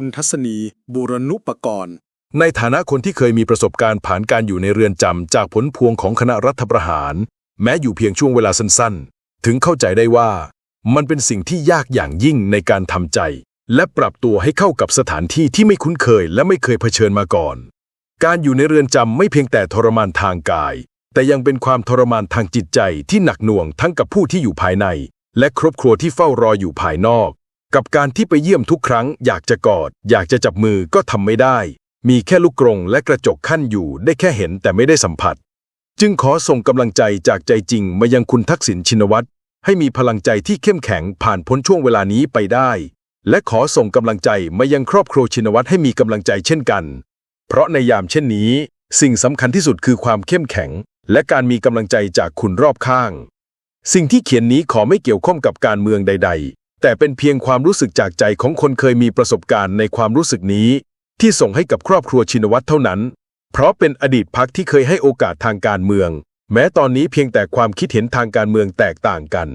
คุณทัศนีบูรณุปกรณ์ ในฐานะคนที่เคยมีประสบการณ์ผ่านการอยู่ในเรือนจำจากผลพวงของคณะรัฐประหาร แม้อยู่เพียงช่วงเวลาสั้นๆ ถึงเข้าใจได้ว่า มันเป็นสิ่งที่ยากอย่างยิ่งในการทำใจ และปรับตัวให้เข้ากับสถานที่ที่ไม่คุ้นเคยและไม่เคยเผชิญมาก่อน การอยู่ในเรือนจำไม่เพียงแต่ทรมานทางกาย แต่ยังเป็นความทรมานทางจิตใจที่หนักหน่วงทั้งกับผู้ที่อยู่ภายใน และครอบครัวที่เฝ้ารออยู่ภายนอก กับการที่ไปเยี่ยมทุกครั้ง อยากจะกอด อยากจะจับมือก็ทำไม่ได้ มีแค่ลูกกรงและกระจกขั้นอยู่ได้แค่เห็นแต่ไม่ได้สัมผัส จึงขอส่งกำลังใจจากใจจริงมายังคุณทักษิณชินวัตรให้มีพลังใจที่เข้มแข็งผ่านพ้นช่วงเวลานี้ไปได้ และขอส่งกำลังใจมายังครอบครัวชินวัตรให้มีกำลังใจเช่นกัน เพราะในยามเช่นนี้ สิ่งสำคัญที่สุดคือความเข้มแข็ง และการมีกำลังใจจากคุณรอบข้าง สิ่งที่เขียนนี้ขอไม่เกี่ยวข้องกับการเมืองใดๆ แต่เป็นเพียงความรู้สึกจากใจของคนเคยมีประสบการณ์ในความรู้สึกนี้ ที่ส่งให้กับครอบครัวชินวัตรเท่านั้น เพราะเป็นอดีตพักที่เคยให้โอกาสทางการเมือง แม้ตอนนี้เพียงแต่ความคิดเห็นทางการเมืองแตกต่างกัน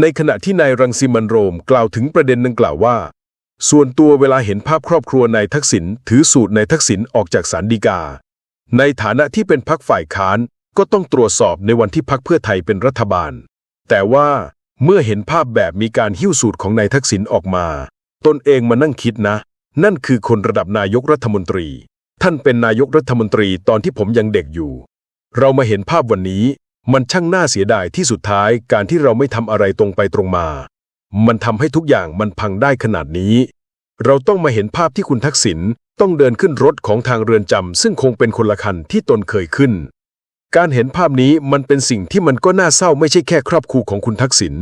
ในขณะที่นายรังสิมันโรมกล่าวถึงประเด็นดังกล่าวว่า ส่วนตัวเวลาเห็นภาพครอบครัวนายทักษิณถือสูตรนายทักษิณออกจากศาลฎีกา ในฐานะที่เป็นพักฝ่ายค้านก็ต้องตรวจสอบในวันที่พักเพื่อไทยเป็นรัฐบาล แต่ว่า เมื่อเห็นภาพแบบมีการหิ้วสูตรของนายทักษิณออกมา ตนเองมานั่งคิดนะ นั่นคือคนระดับนายกรัฐมนตรี ท่านเป็นนายกรัฐมนตรีตอนที่ผมยังเด็กอยู่ เรามาเห็นภาพวันนี้ มันช่างน่าเสียดายที่สุดท้ายการที่เราไม่ทำอะไรตรงไปตรงมา มันทำให้ทุกอย่างมันพังได้ขนาดนี้ เราต้องมาเห็นภาพที่คุณทักษิณต้องเดินขึ้นรถของทางเรือนจำซึ่งคงเป็นคนละคันที่ตนเคยขึ้น การเห็นภาพนี้มันเป็นสิ่งที่มันก็น่าเศร้าไม่ใช่แค่ครอบครัวของคุณทักษิณ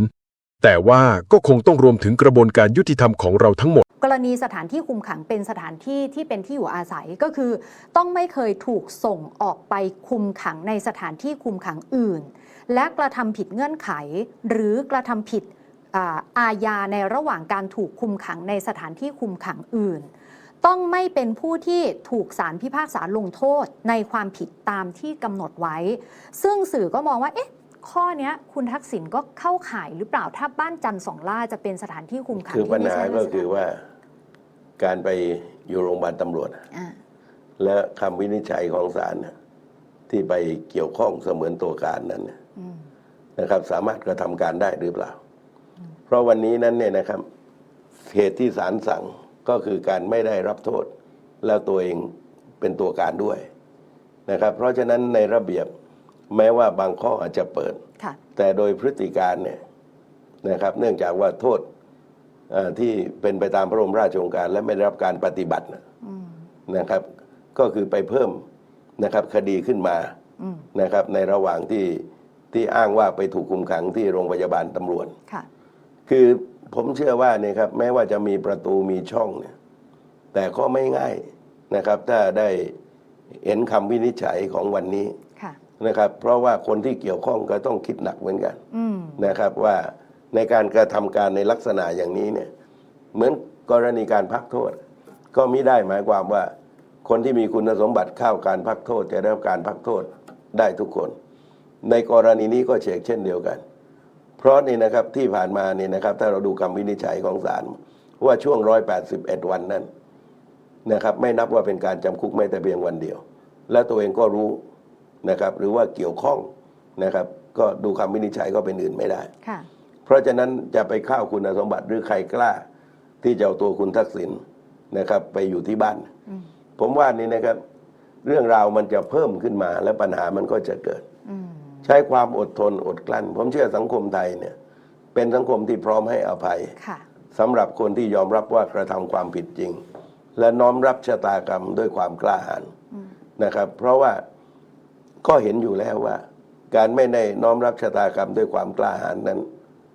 แต่ว่าก็คงต้องรวมถึงกระบวนการยุติธรรมของเราทั้งหมด กรณีสถานที่คุมขังเป็นสถานที่ที่เป็นที่อยู่อาศัยก็คือ ต้องไม่เคยถูกส่งออกไปคุมขังในสถานที่คุมขังอื่น และกระทำผิดเงื่อนไข หรือกระทำผิดออาญาในระหว่างการถูกคุมขังในสถานที่คุมขังอื่น ต้องไม่เป็นผู้ที่ถูกศาลพิพากษาลงโทษในความผิดตามที่กำหนดไว้ ซึ่งสื่อก็มองว่าเอ๊ะข้อเนี้ยคุณทักษิณก็เข้าข่ายหรือเปล่าถ้าบ้านจันทร์สองล่าจะเป็นสถานที่คุมขังคือที่ปัญไม่หาใช่ก็ราชคือการว่า การไปอยู่โรงพยาบาลตำรวจอ่าและคำวินิจฉัยของศาลน่ะที่ไปเกี่ยวข้องเสมือนตัวการนั้นน่ะอืมนะครับ สามารถกระทำการได้หรือเปล่า เพราะวันนี้นั้นเนี่ยนะครับเหตุที่ศาลสั่ง ก็คือการไม่ได้รับโทษ แล้วตัวเองเป็นตัวการด้วยนะครับเพราะฉะนั้นในระเบียบแม้ว่าบางข้ออาจจะเปิดค่ะแต่โดยพฤติการเนี่ยนะครับเนื่องจากว่าโทษเอ่อที่เป็นไปตามพระบรมราชโองการ และไม่ได้รับการปฏิบัติน่ะอืมนะครับ ก็คือไปเพิ่มนะครับคดีขึ้นมาอืมนะครับ ในระหว่างที่ที่อ้างว่าไปถูกคุมขังที่โรงพยาบาลตำรวจค่ะคือ ผมเชื่อว่าเนี่ยครับแม้ว่าจะมีประตูมีช่องเนี่ยแต่ก็ไม่ง่ายนะครับ ถ้าได้เห็นคำวินิจฉัยของวันนี้ค่ะนะครับ เพราะว่าคนที่เกี่ยวข้องก็ต้องคิดหนักเหมือนกันอืมนะครับว่าในการกระทำการในลักษณะอย่างนี้เนี่ยเหมือนกรณีการพักโทษ ก็มิได้หมายความว่า คนที่มีคุณสมบัติเข้าการพักโทษจะได้รับการพักโทษได้ทุกคน ในกรณีนี้ก็เชกเช่นเดียวกัน เพราะนี่นะครับที่ผ่านมานี่นะครับ ถ้าเราดูคำวินิจฉัยของศาลว่าช่วง 181 วันนั้นนะครับ ไม่นับว่าเป็นการจำคุกไม่แต่เพียงวันเดียว และตัวเองก็รู้นะครับ หรือว่าเกี่ยวข้องนะครับ ก็ดูคำวินิจฉัยก็เป็นอื่นไม่ได้ค่ะเพราะฉะนั้นจะไปเข้าคุณสมบัติหรือใครกล้า ที่จะเอาตัวคุณทักษิณนะครับ ไปอยู่ที่บ้านอืมผมว่านี่นะครับ เรื่องราวมันจะเพิ่มขึ้นมาและปัญหามันก็จะเกิดอืม ใช้ความอดทนอดกลั้น ผมเชื่อสังคมไทยเนี่ย เป็นสังคมที่พร้อมให้อภัยค่ะสำหรับคนที่ยอมรับว่ากระทำความผิดจริง และน้อมรับชะตากรรมด้วยความกล้าหาญอืมนะครับ เพราะว่าก็เห็นอยู่แล้วว่า การไม่ได้น้อมรับชะตากรรมด้วยความกล้าหาญนั้น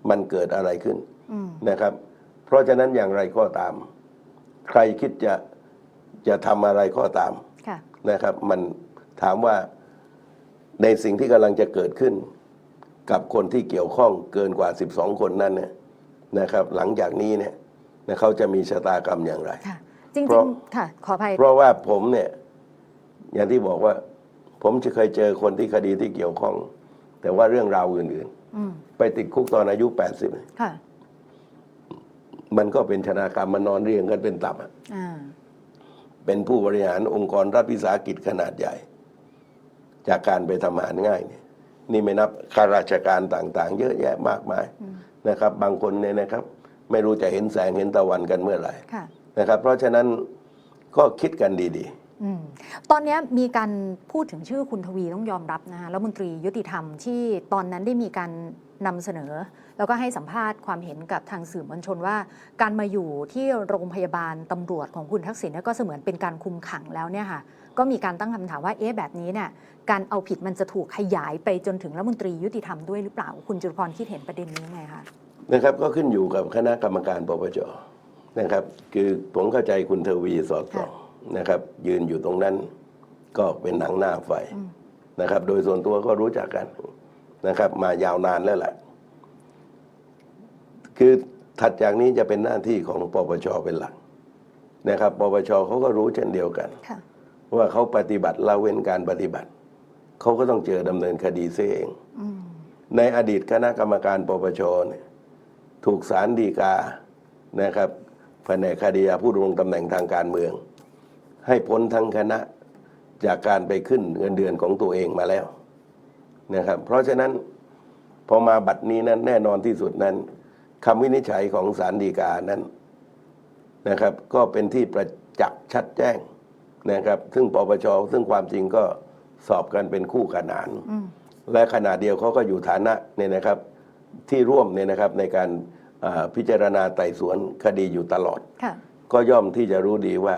มันเกิดอะไรขึ้นอืมนะครับ เพราะฉะนั้นอย่างไรก็ตาม ใครคิดจะจะทำอะไรก็ตามค่ะนะครับ มันถามว่า ในสิ่งที่กำลังจะเกิดขึ้น กับคนที่เกี่ยวข้องเกินกว่า 12 คนนั้นเนี่ยนะครับ หลังจากนี้เนี่ยนะเขาจะมีชะตากรรมอย่างไร ค่ะ จริเพงราะ ๆ ค่ะ ขออภัย เพราะว่าผมเนี่ยอย่างที่บอกว่า ผมจะเคยเจอคนที่คดีที่เกี่ยวข้อง แต่ว่าเรื่องราวอื่นอืม ๆ ไปติดคุกตอนอายุ80ค่ะมันก็เป็นชนากรรมมันนอนเรียงกันเป็นตับอะอ่า เป็นผู้บริหารองค์กรรัฐวิสาหกิจขนาดใหญ่ จากการไปทำงานง่ายเนี่ยนี่ไม่นับข้าราชการต่าง ๆ เยอะแยะมากมายนะครับ บางคนเนี่ยนะครับ ไม่รู้จะเห็นแสงเห็นตะวันกันเมื่อไหร่ค่ะนะครับ เพราะฉะนั้นก็คิดกันดีอืมตอนนี้มีการพูดถึงชื่อคุณทวีต้องยอมรับนะคะแล้วมนตรียุติธรรมที่ตอนนั้นได้มีการนำเสนอ แล้วก็ให้สัมภาษณ์ความเห็นกับทางสื่อมวลชนว่า การมาอยู่ที่โรงพยาบาลตำรวจของคุณทักษิณเนี่ยก็เสมือนเป็นการคุมขังแล้วเนี่ยค่ะ ก็มีการตั้งคำถามว่าเอ๊ะแบบนี้เนี่ยการเอาผิดมันจะถูกขยายไปจนถึงรัฐมนตรียุติธรรมด้วยหรือเปล่า คุณจุลพรคิดเห็นประเด็นนี้ไงคะๆนะครับก็ขึ้นอยู่กับคณะกรรมการปปชนะครับ คือผมเข้าใจคุณทวีสอดส่องนะครับ ยืนอยู่ตรงนั้นก็เป็นหนังหน้าไฟนะครับ โดยส่วนตัวก็รู้จักกันนะครับ มายาวนานแล้วแหละคือถัดจากนี้จะเป็นหน้าที่ของปปชเป็นหลักนะครับ ปปชเขาก็รู้เช่นเดียวกันค่ะ ว่าเขาปฏิบัติละเว้นการปฏิบัติ เขาก็ต้องเจอดำเนินคดีเสียเองอในอดีตคณะกรรมการปปชเนี่ยถูกสารดีกานะครับแผนกคดีอาผู้ดำรงตำแหน่งทางการเมือง ให้พ้นทั้งคณะจากการไปขึ้นเงินเดือนของตัวเองมาแล้วนะครับ เพราะฉะนั้นพอมาบัดนี้นั้นแน่นอนที่สุดนั้นคำวินิจฉัยของสารดีกานั้นนะครับ ก็เป็นที่ประจักษ์ชัดแจ้ง นะครับ ซึ่งปปชซึ่งความจริงก็สอบกันเป็นคู่ขนานอืมและขณะเดียวเขาก็อยู่ฐานะเนี่ยนะครับที่ร่วมเนี่ยนะครับในการอ่าพิจารณาไต่สวนคดีอยู่ตลอดค่ะก็ย่อมที่จะรู้ดีว่า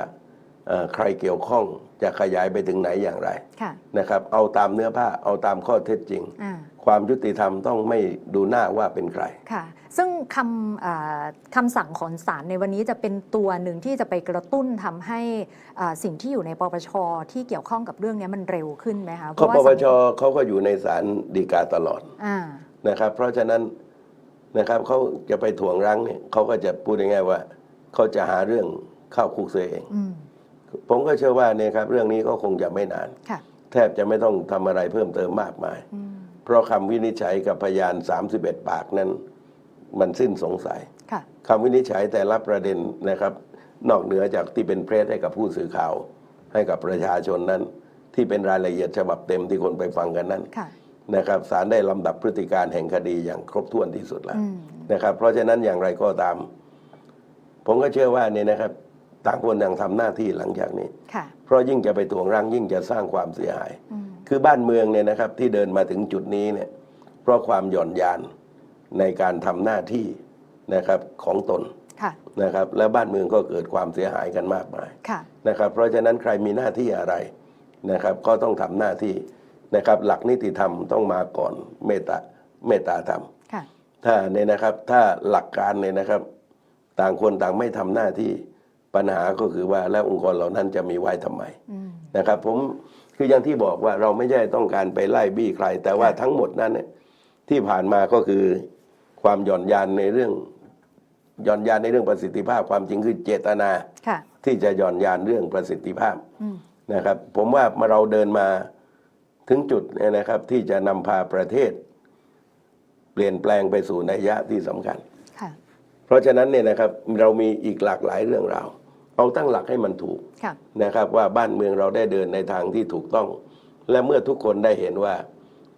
เอ่อใครเกี่ยวข้อง จะขยายไปถึงไหนอย่างไรค่ะนะครับ เอาตามเนื้อผ้าเอาตามข้อเท็จจริงอ่าความยุติธรรมต้องไม่ดูหน้าว่าเป็นใครค่ะ ซึ่งคำอ่าคำสั่งของศาลในวันนี้จะเป็นตัวหนึ่งที่จะไปกระตุ้นทำให้อ่าสิ่งที่อยู่ในปปชที่เกี่ยวข้องกับเรื่องนี้มันเร็วขึ้นไหมคะเพก็ราะว่าปปชสังเขาก็อยู่ในศาลฎีกาตลอดอ่านะครับ เพราะฉะนั้นนะครับเขาจะไปถ่วงรั้งเนี่ยเขาก็จะพูดง่ายๆว่าเขาจะหาเรื่องเข้าคุกเสียเองอืม ผมก็เชื่อว่าเนี่ยครับเรื่องนี้ก็คงจะไม่นานค่ะแทบจะไม่ต้องทำอะไรเพิ่มเติมมากมายอืมเพราะคำวินิจฉัยกับพยาน 31 ปากนั้น มันสิ้นสงสัยค่ะคำวินิจฉัยแต่ละประเด็นนะครับ นอกเหนือจากที่เป็นเพรสให้กับผู้สื่อข่าว ให้กับประชาชนนั้น ที่เป็นรายละเอียดฉบับเต็มที่คนไปฟังกันนั้นค่ะนะครับศาลได้ลำดับพฤติการแห่งคดีอย่างครบถ้วนที่สุดแล้วอืมนะครับ เพราะฉะนั้นอย่างไรก็ตาม ผมก็เชื่อว่าเนี่ยนะครับ ต่างคนต่างทำหน้าที่หลังจากนี้ค่ะเพราะยิ่งจะไปถ่วงรั้งยิ่งจะสร้างความเสียหายอืมคือบ้านเมืองเนี่ยนะครับที่เดินมาถึงจุดนี้เนี่ยเพราะความหย่อนยานในการทำหน้าที่นะครับของตนค่ะนะครับและบ้านเมืองก็เกิดความเสียหายกันมากมายค่ะนะครับเพราะฉะนั้นใครมีหน้าที่อะไรนะครับก็ต้องทำหน้าที่นะครับหลักนิติธรรมต้องมาก่อนเมตตาเมตตาธรรมค่ะถ้าเนี่ยนะครับถ้าหลักการเนี่ยนะครับ ต่างคนต่างไม่ทำหน้าที่ ปัญหาก็คือว่าแล้วองค์กรเหล่านั้นจะมีไว้ทำไมอืมนะครับผมคืออย่างที่บอกว่าเราไม่ใช่ต้องการไปไล่บี้ใคร แต่ว่าทั้งหมดนั้นเนี่ยที่ผ่านมาก็คือความหย่อนยานในเรื่องหย่อนยานในเรื่องประสิทธิภาพความจริงคือเจตนาค่ะที่จะหย่อนยานเรื่องประสิทธิภาพอืมนะครับ ผมว่ามาเราเดินมาถึงจุดเนี่ยนะครับ ที่จะนำพาประเทศ เปลี่ยนแปลงไปสู่นัยยะที่สำคัญค่ะเพราะฉะนั้นเนี่ยนะครับเรามีอีกหลากหลายเรื่องราว เอาตั้งหลักให้มันถูกค่ะนะครับว่าบ้านเมืองเราได้เดินในทางที่ถูกต้อง และเมื่อทุกคนได้เห็นว่า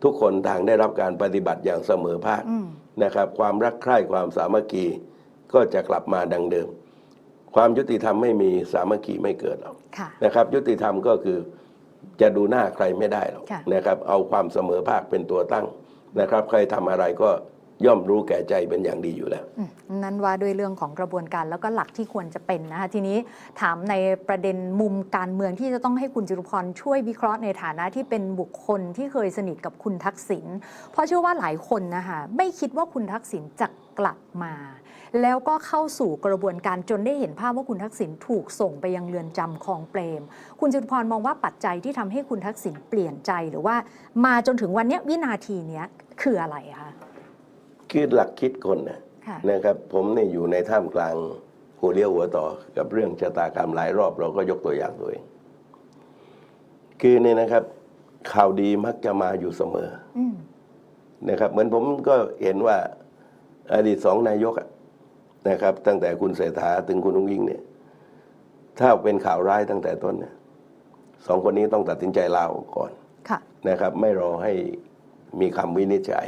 ทุกคนต่างได้รับการปฏิบัติอย่างเสมอภาคอืมนะครับ ความรักใคร่ความสามัคคีก็จะกลับมาดังเดิม ความยุติธรรมไม่มีสามัคคีไม่เกิดหรอกค่ะนะครับ ยุติธรรมก็คือจะดูหน้าใครไม่ได้หรอกค่ะนะครับ เอาความเสมอภาคเป็นตัวตั้งนะครับ ใครทำอะไรก็ ย่อมรู้แก่ใจเป็นอย่างดีอยู่แล้ว นั่นว่าด้วยเรื่องของกระบวนการแล้วก็หลักที่ควรจะเป็นนะคะทีนี้ถามในประเด็นมุมการเมืองที่จะต้องให้คุณจิรุพรช่วยวิเคราะห์ในฐานะที่เป็นบุคคลที่เคยสนิทกับคุณทักษิณเพราะเชื่อว่าหลายคนนะคะไม่คิดว่าคุณทักษิณจะกลับมา แล้วก็เข้าสู่กระบวนการจนได้เห็นภาพว่าคุณทักษิณถูกส่งไปยังเรือนจำคลองเปรม คุณจิรุพรมองว่าปัจจัยที่ทำให้คุณทักษิณเปลี่ยนใจหรือว่า มาจนถึงวันนี้วินาทีนี้คืออะไรคะ คือหลักคิดคนนะค่ะ นะครับ ผมเนี่ยอยู่ในท่ามกลางหัวเลี้ยวหัวต่อกับเรื่องชะตากรรมหลายรอบเราก็ยกตัวอย่างตัวเองคือเนี่ยนะครับ ข่าวดีมักจะมาอยู่เสมออืมนะครับ เหมือนผมก็เห็นว่าอดีตสองนายกอะนะครับ ตั้งแต่คุณเศรษฐาถึงคุณอุ้งอิงเนี่ย ถ้าเป็นข่าวร้ายตั้งแต่ต้นเนี่ยสองคนนี้ต้องตัดสินใจลาออกก่อน ค่ะ นะครับ ไม่รอให้ มีคำวินิจฉัย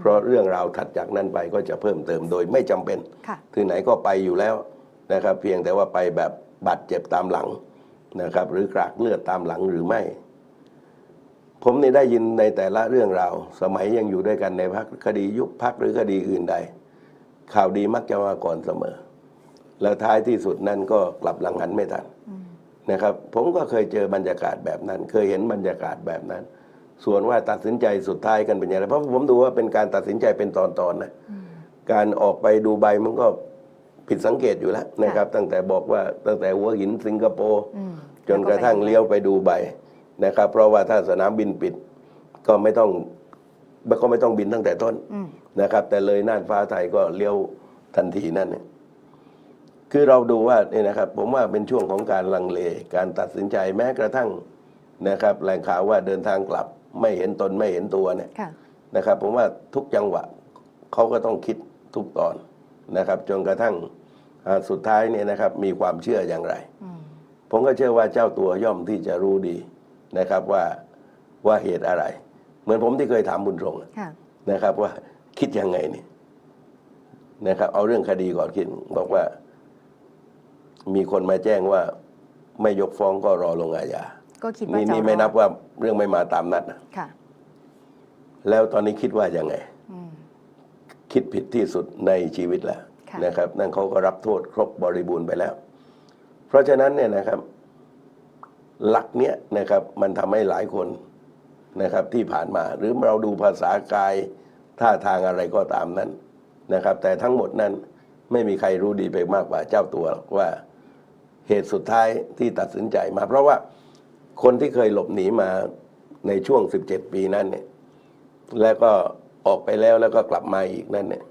เพราะเรื่องราวถัดจากนั้นไปก็จะเพิ่มเติมโดยไม่จำเป็นค่ะที่ไหนก็ไปอยู่แล้วนะครับ เพียงแต่ว่าไปแบบบาดเจ็บตามหลังนะครับ หรือกรากเลือดตามหลังหรือไม่ ผมนี่ได้ยินในแต่ละเรื่องราว สมัยยังอยู่ด้วยกันในพักคดียุบพักหรือคดีอื่นใด ข่าวดีมักจะมาก่อนเสมอ แล้วท้ายที่สุดนั้นก็กลับหลังหันไม่ทันนะครับ ผมก็เคยเจอบรรยากาศแบบนั้น เคยเห็นบรรยากาศแบบนั้น ส่วนว่าตัดสินใจสุดท้ายกันเป็นอย่างไรเพราะผมดูว่าเป็นการตัดสินใจเป็นตอนๆนะการออกไปดูใบมันก็ผิดสังเกตอยู่แล้วนะครับ ตั้งแต่บอกว่าตั้งแต่หัวหินสิงคโปร์อืมจนกระทั่งเลี้ยวไปดูใบนะครับ เพราะว่าถ้าสนามบินปิดก็ไม่ต้องก็ไม่ต้องบินตั้งแต่ต้นอืมนะครับ แต่เลยน่านฟ้าไทยก็เลี้ยวทันทีนั่นเนี่ยคือเราดูว่านี่นะครับ ผมว่าเป็นช่วงของการลังเล การตัดสินใจแม้กระทั่งนะครับแหล่งข่าวว่าเดินทางกลับ ไม่เห็นตนไม่เห็นตัวเนี่ยค่ะนะครับผมว่าทุกจังหวะเขาก็ต้องคิดทุกตอนนะครับจนกระทั่งอ่าสุดท้ายเนี่ยนะครับมีความเชื่ออย่างไรอืมผมก็เชื่อว่าเจ้าตัวย่อมที่จะรู้ดีนะครับว่าว่าเหตุอะไร เหมือนผมที่เคยถามบุญทรงอะค่ะนะครับ ว่าคิดยังไงนี่นะครับ เอาเรื่องคดีก่อนคิดบอกว่า มีคนมาแจ้งว่าไม่ยกฟ้องก็รอลงอาญา ก็คิดว่านี่จะนี่ไม่รอดนับว่าเรื่องไม่มาตามนัดนะค่ะ แล้วตอนนี้คิดว่ายังไง อืม คิดผิดที่สุดในชีวิตแล้วค่ะ นะครับ นั่นเขาก็รับโทษครบบริบูรณ์ไปแล้ว เพราะฉะนั้นเนี่ยนะครับ หลักเนี้ยนะครับ มันทำให้หลายคนนะครับ ที่ผ่านมา หรือเราดูภาษากายท่าทางอะไรก็ตามนั้นนะครับ แต่ทั้งหมดนั้นไม่มีใครรู้ดีไปมากกว่าเจ้าตัวหรอกว่าเหตุสุดท้ายที่ตัดสินใจมา เพราะว่า คนที่เคยหลบหนีมาในช่วง 17 ปีนั้นเนี่ย แล้วก็ออกไปแล้วแล้วก็กลับมาอีกนั่นเนี่ย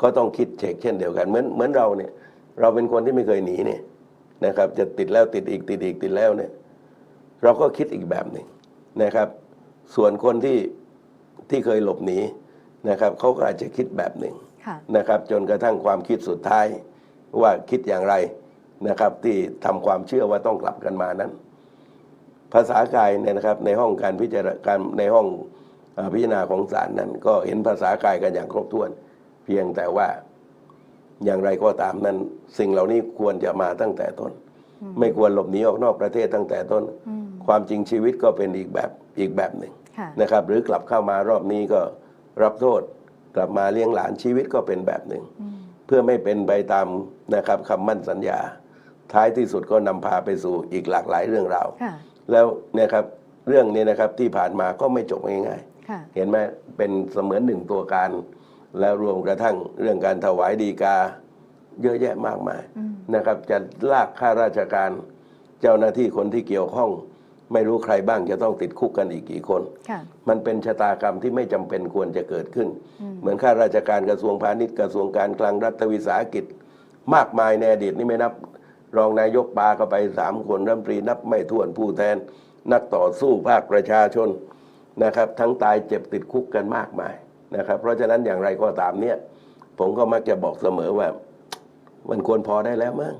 ก็ต้องคิดเช็คเช่นเดียวกัน เหมือนเหมือนเราเนี่ย เราเป็นคนที่ไม่เคยหนีเนี่ยนะครับ จะติดแล้วติดอีกติดอีกติดแล้วเนี่ย เราก็คิดอีกแบบหนึ่งนะครับ ส่วนคนที่ที่เคยหลบหนีนะครับเขาก็อาจจะคิดแบบหนึ่งค่ะนะครับ จนกระทั่งความคิดสุดท้ายว่าคิดอย่างไรนะครับ ที่ทำความเชื่อว่าต้องกลับกันมานั้น ภาษากายเนี่ยนะครับในห้องการพิจารณาการในห้องอ่าพิจารณาของศาลนั้น ก็เห็นภาษากายกันอย่างครบถ้วน เพียงแต่ว่าอย่างไรก็ตามนั้น สิ่งเหล่านี้ควรจะมาตั้งแต่ต้น ไม่ควรหลบหนีออกนอกประเทศตั้งแต่ต้นอืมความจริงชีวิตก็เป็นอีกแบบอีกแบบหนึ่งค่ะนะครับ หรือกลับเข้ามารอบนี้ก็รับโทษกลับมาเลี้ยงหลานชีวิตก็เป็นแบบหนึ่งอืมเพื่อไม่เป็นไปตามนะครับคำมั่นสัญญา ท้ายที่สุดก็นำพาไปสู่อีกหลากหลายเรื่องราวค่ะ แล้วเนี่ยครับเรื่องนี้นะครับที่ผ่านมาก็ไม่จบง่ายค่ะๆเห็นไหมเป็นเสมือนหนึ่งตัวการ แล้วรวมกระทั่งเรื่องการถวายดีกาเยอะแยะมากมายอืมนะครับ จะลากข้าราชการ เจ้าหน้าที่คนที่เกี่ยวข้อง ไม่รู้ใครบ้างจะต้องติดคุกกันอีกกี่คนค่ะมันเป็นชะตากรรมที่ไม่จำเป็นควรจะเกิดขึ้นอืมเหมือนข้าราชการกระทรวงพาณิชย์กระทรวงการคลังรัฐวิสาหกิจ มากมายในอดีตนี่ไม่นับ รองนายกปาก็ไปสามคนรัฐมนตรีนับไม่ถ้วนผู้แทน นักต่อสู้ภาคประชาชนนะครับ ทั้งตายเจ็บติดคุกกันมากมายนะครับ เพราะฉะนั้นอย่างไรก็ตามเนี่ย ผมก็มักจะบอกเสมอว่า มันควรพอได้แล้วมั้ง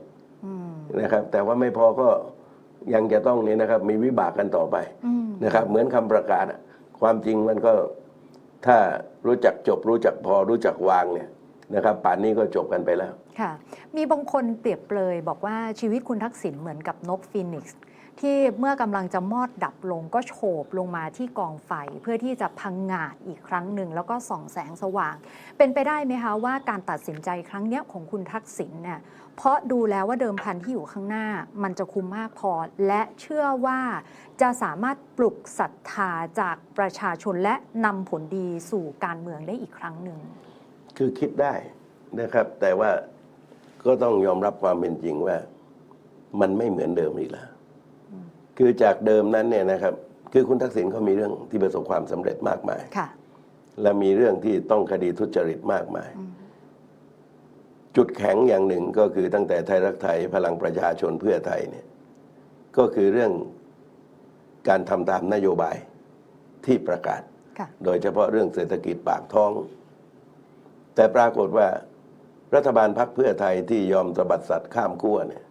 อืมนะครับ แต่ว่าไม่พอก็ยังจะต้องนี่นะครับ มีวิบากกันต่อไปอืมนะครับ เหมือนคำประกาศอะความจริงมันก็ถ้ารู้จักจบรู้จักพอรู้จักวางเนี่ยนะครับ ป่านนี้ก็จบกันไปแล้ว ค่ะ มีบางคนเปรียบเปรยบอกว่าชีวิตคุณทักษิณเหมือนกับนกฟีนิกซ์ที่เมื่อกำลังจะมอดดับลงก็โฉบลงมาที่กองไฟ เพื่อที่จะพังงาดอีกครั้งหนึ่ง แล้วก็ส่องแสงสว่าง เป็นไปได้ไหมคะว่าการตัดสินใจครั้งเนี้ยของคุณทักษิณเนี่ยเพราะดูแล้วว่าเดิมพันที่อยู่ข้างหน้า มันจะคุ้มมากพอ และเชื่อว่าจะสามารถปลุกศรัทธาจากประชาชนและนำผลดีสู่การเมืองได้อีกครั้งหนึ่ง คือคิดได้นะครับ แต่ว่า ก็ต้องยอมรับความเป็นจริงว่า มันไม่เหมือนเดิมอีกแล้ว คือจากเดิมนั้นเนี่ยนะครับ คือคุณทักษิณเขามีเรื่องที่ประสบความสำเร็จมากมายค่ะและมีเรื่องที่ต้องคดีทุจริตมากมาย จุดแข็งอย่างหนึ่งก็คือตั้งแต่ไทยรักไทยพลังประชาชนเพื่อไทยเนี่ย ก็คือเรื่องการทำตามนโยบายที่ประกาศค่ะโดยเฉพาะเรื่องเศรษฐกิจปากท้อง แต่ปรากฏว่า รัฐบาลพักเพื่อไทยที่ยอมสะบัดสัตว์ข้ามขั้วเนี่ย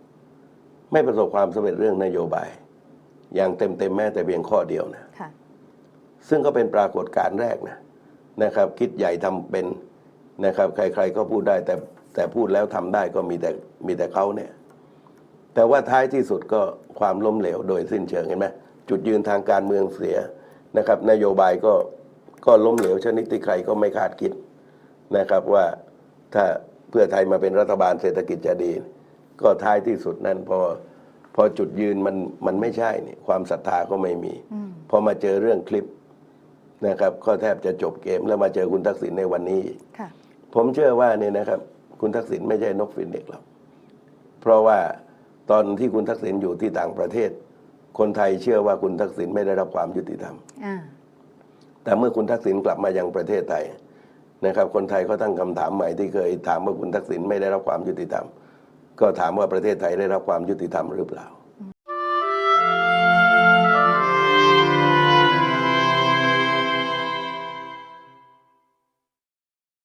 ไม่ประสบความสำเร็จเรื่องนโยบาย อย่างเต็มเต็มๆแม้แต่เพียงข้อเดียวนะค่ะซึ่งก็เป็นปรากฏการณ์แรกนะนะครับ คิดใหญ่ทำเป็นนะครับ ใคร ๆ ก็พูดได้แต่แต่พูดแล้วทำได้ก็มีแต่มีแต่เขาเนี่ย แต่ว่าท้ายที่สุดก็ความล้มเหลวโดยสิ้นเชิงเห็นไหมจุดยืนทางการเมืองเสียนะครับ นโยบายก็ก็ล้มเหลวชนิดที่ใครก็ไม่คาดคิดนะครับว่าถ้า เพื่อไทยมาเป็นรัฐบาลเศรษฐกิจจะดี ก็ท้ายที่สุดนั้นพอพอจุดยืนมันมันไม่ใช่นี่ความศรัทธาก็ไม่มีอืมพอมาเจอเรื่องคลิปนะครับ ก็แทบจะจบเกมแล้วมาเจอคุณทักษิณในวันนี้ค่ะผมเชื่อว่าเนี่ยนะครับ คุณทักษิณไม่ใช่นกฟินเด็กหรอกเพราะว่าตอนที่คุณทักษิณอยู่ที่ต่างประเทศ คนไทยเชื่อว่าคุณทักษิณไม่ได้รับความยุติธรรมอ่าแต่เมื่อคุณทักษิณกลับมายังประเทศไทย นะครับคนไทยเขาตั้งคำถามใหม่ที่เคยถามว่าคุณทักษิณไม่ได้รับความยุติธรรม ก็ถามว่าประเทศไทยได้รับความยุติธรรมหรือเปล่า